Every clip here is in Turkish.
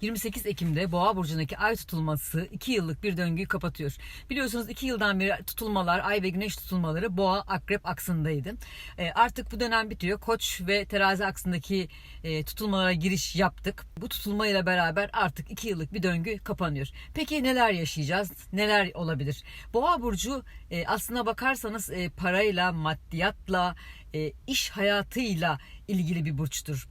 28 Ekim'de Boğa burcundaki ay tutulması 2 yıllık bir döngüyü kapatıyor. Biliyorsunuz 2 yıldan beri tutulmalar, ay ve güneş tutulmaları Boğa akrep aksındaydı. E, artık bu dönem bitiyor. Koç ve terazi aksındaki e, tutulmalara giriş yaptık. Bu tutulmayla beraber artık 2 yıllık bir döngü kapanıyor. Peki neler yaşayacağız? Neler olabilir? Boğa burcu e, aslına bakarsanız e, parayla, maddiyatla, e, iş hayatıyla ilgili bir burçtur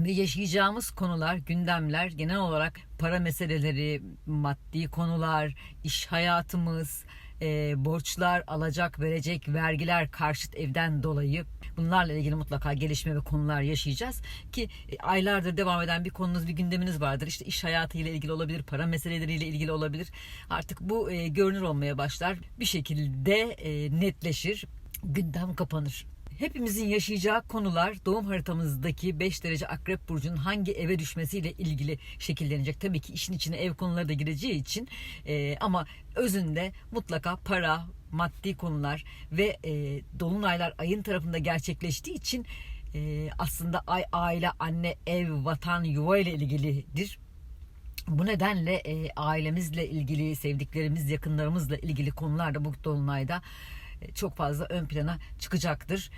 ve yaşayacağımız konular, gündemler genel olarak para meseleleri, maddi konular, iş hayatımız, e, borçlar, alacak, verecek, vergiler, karşıt evden dolayı bunlarla ilgili mutlaka gelişme ve konular yaşayacağız ki e, aylardır devam eden bir konunuz, bir gündeminiz vardır. İşte iş hayatıyla ilgili olabilir, para meseleleriyle ilgili olabilir. Artık bu e, görünür olmaya başlar. Bir şekilde e, netleşir, gündem kapanır. Hepimizin yaşayacağı konular doğum haritamızdaki 5 derece akrep burcunun hangi eve düşmesiyle ilgili şekillenecek. Tabii ki işin içine ev konuları da gireceği için e, ama özünde mutlaka para, maddi konular ve e, dolunaylar ayın tarafında gerçekleştiği için e, aslında ay aile, anne, ev, vatan, yuva ile ilgilidir. Bu nedenle e, ailemizle ilgili, sevdiklerimiz, yakınlarımızla ilgili konular da bu dolunayda çok fazla ön plana çıkacaktır.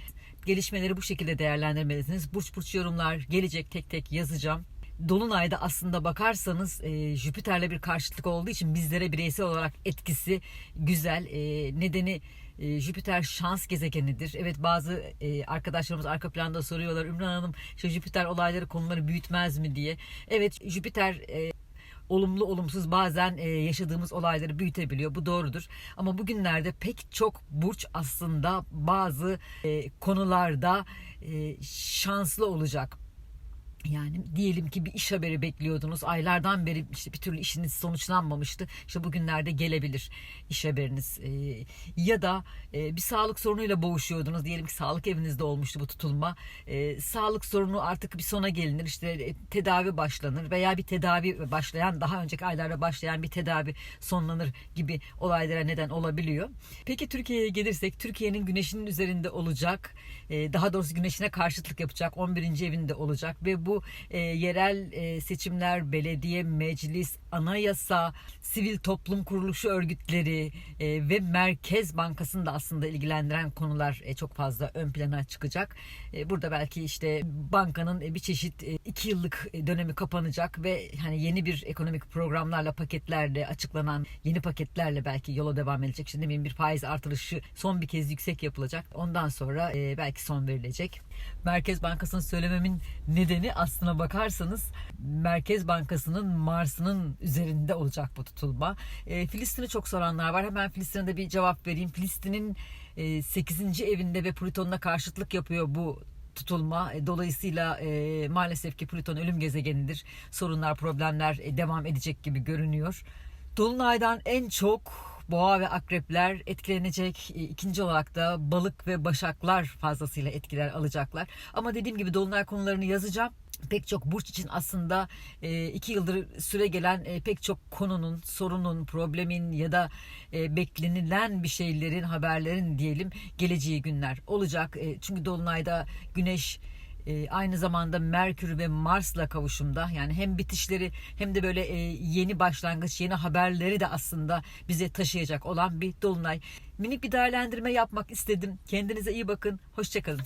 Gelişmeleri bu şekilde değerlendirmelisiniz. Burç burç yorumlar gelecek tek tek yazacağım. Dolunay'da aslında bakarsanız e, Jüpiter'le bir karşıtlık olduğu için bizlere bireysel olarak etkisi güzel. E, nedeni e, Jüpiter şans gezegenidir. Evet bazı e, arkadaşlarımız arka planda soruyorlar Ümran Hanım işte Jüpiter olayları konuları büyütmez mi diye. Evet Jüpiter e, olumlu olumsuz bazen e, yaşadığımız olayları büyütebiliyor. Bu doğrudur. Ama bugünlerde pek çok burç aslında bazı e, konularda e, şanslı olacak. Yani diyelim ki bir iş haberi bekliyordunuz. Aylardan beri işte bir türlü işiniz sonuçlanmamıştı. İşte bugünlerde gelebilir iş haberiniz. Ee, ya da e, bir sağlık sorunuyla boğuşuyordunuz. Diyelim ki sağlık evinizde olmuştu bu tutulma. Ee, sağlık sorunu artık bir sona gelinir. İşte e, tedavi başlanır veya bir tedavi başlayan daha önceki aylarda başlayan bir tedavi sonlanır gibi olaylara neden olabiliyor. Peki Türkiye'ye gelirsek Türkiye'nin güneşinin üzerinde olacak. Ee, daha doğrusu güneşine karşıtlık yapacak. 11. evinde olacak ve bu e, yerel e, seçimler, belediye, meclis, anayasa, sivil toplum kuruluşu örgütleri e, ve Merkez Bankası'nı da aslında ilgilendiren konular e, çok fazla ön plana çıkacak. E, burada belki işte bankanın e, bir çeşit e, iki yıllık e, dönemi kapanacak ve hani yeni bir ekonomik programlarla paketlerle açıklanan yeni paketlerle belki yola devam edecek. Şimdi bir faiz artırışı son bir kez yüksek yapılacak. Ondan sonra e, belki son verilecek. Merkez Bankası'nın söylememin nedeni aslına bakarsanız Merkez Bankası'nın Mars'ının üzerinde olacak bu tutulma. E, Filistin'i çok soranlar var. Hemen Filistin'e de bir cevap vereyim. Filistin'in e, 8. evinde ve Plüton'la karşıtlık yapıyor bu tutulma. E, Dolayısıyla e, maalesef ki Plüton ölüm gezegenidir. Sorunlar, problemler e, devam edecek gibi görünüyor. Dolunaydan en çok boğa ve akrepler etkilenecek. E, İkinci olarak da balık ve başaklar fazlasıyla etkiler alacaklar. Ama dediğim gibi dolunay konularını yazacağım. Pek çok burç için aslında e, iki yıldır süre gelen e, pek çok konunun, sorunun, problemin ya da beklenilen bir şeylerin, haberlerin diyelim geleceği günler olacak. Çünkü dolunayda güneş e, aynı zamanda Merkür ve Mars'la kavuşumda yani hem bitişleri hem de böyle e, yeni başlangıç, yeni haberleri de aslında bize taşıyacak olan bir dolunay. Minik bir değerlendirme yapmak istedim. Kendinize iyi bakın. Hoşçakalın.